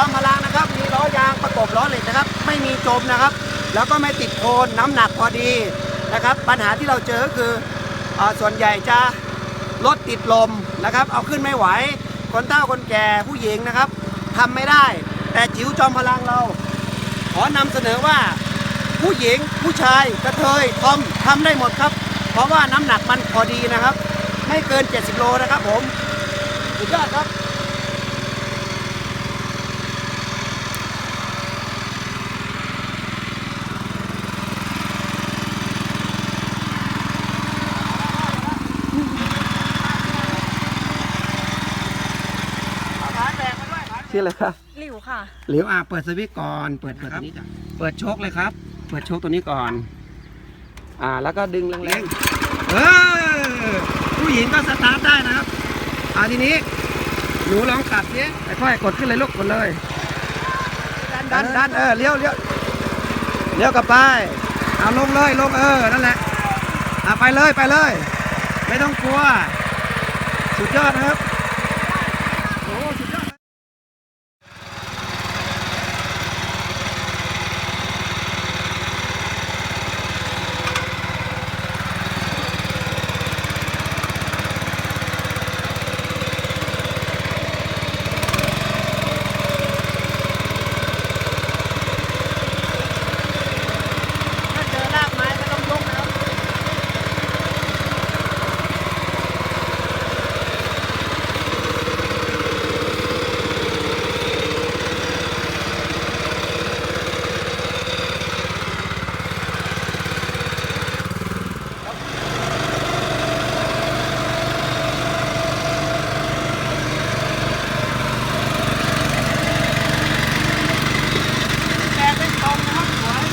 จอมพลังนะครับ มีล้อยางประกอบล้อเลยนะครับ ไม่มีจมนะครับ แล้วก็ไม่ติดโคนน้ำหนักพอดีนะครับ ปัญหาที่เราเจอก็คืออส่วนใหญ่จะรถติดลมนะครับ เอาขึ้นไม่ไหว คนเฒ่าคนแก่ผู้หญิงนะครับทำไม่ได้ แต่จิ๋วจอมพลังเรา ขอนำเสนอว่าผู้หญิงผู้ชายกระเทยทอมทำได้หมดครับ เพราะว่าน้ำหนักมันพอดีนะครับ ไม่เกิน 70 โลนะครับผมสุดยอดครับ ชื่ออะไรครับหลิวค่ะเหลียวอะเปิดสวิตช์ก่อน เปิดเปิดตัวนี้ก่อนเปิดโชคเลยครับ เปิดโชคตัวนี้ก่อน อ่า แล้วก็ดึงแรงๆเออผู้หญิงก็สตาร์ทได้นะครับ อ่าทีนี้หนูลองขับสิค่อยๆกดขึ้นเลยลูกกดเลยดันดันดันเออเลี้ยวเลี้ยวเลี้ยวกลับไปเอาลงเลยลงเออนั่นแหละอ่าไปเลยไปเลย ไม่ต้องกลัว สุดยอดนะครับ โอ้สุดยอด ถ้าเจอรากไม้ก็ต้องยกนะครับ แกเป็นตรงนะครับสวย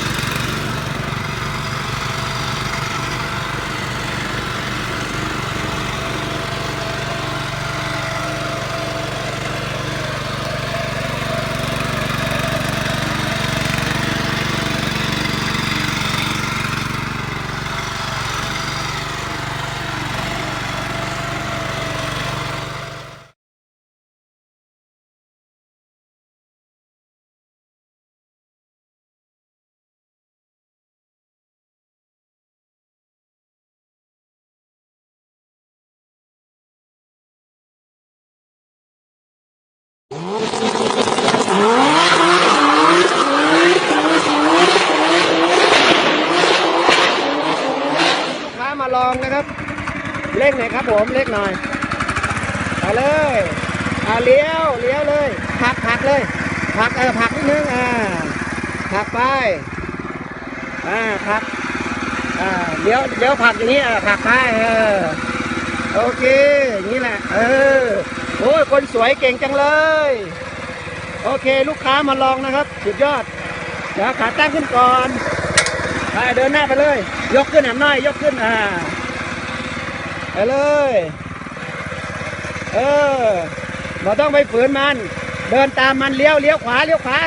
ลูกค้ามาลองนะครับ เล็กหน่อยครับผมเล็กหน่อยไปเลยอ่าเลี้ยวเลี้ยวเลยผักผักเลยผักเออผักนิดนึงอ่าผักไปอ่าผักอ่าเลี้ยวเลี้ยวผักอย่างนี้อ่าผักไปเออโอเคอย่างนี้แหละเออ โอ้ยคนสวยเก่งจังเลย โอเคลูกค้ามาลองนะครับ สุดยอด เดี๋ยวขาตั้งขึ้นก่อนไปเดินหน้าไปเลย ยกขึ้นแหมน้อย ยกขึ้นอ่าไปเลย เออเราต้องไปฝืนมัน เดินตามมันเลี้ยวเลี้ยวขวาเลี้ยวขวา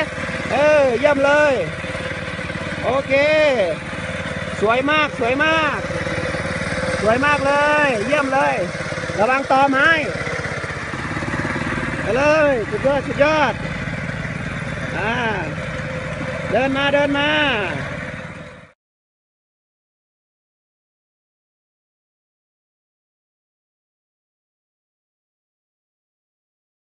เออ เยี่ยมเลย โอเค สวยมากสวยมาก สวยมากเลย เยี่ยมเลย ระวังตอไม้ เลยสุดยอดสุดยอดอ่าเดินมาเดินมา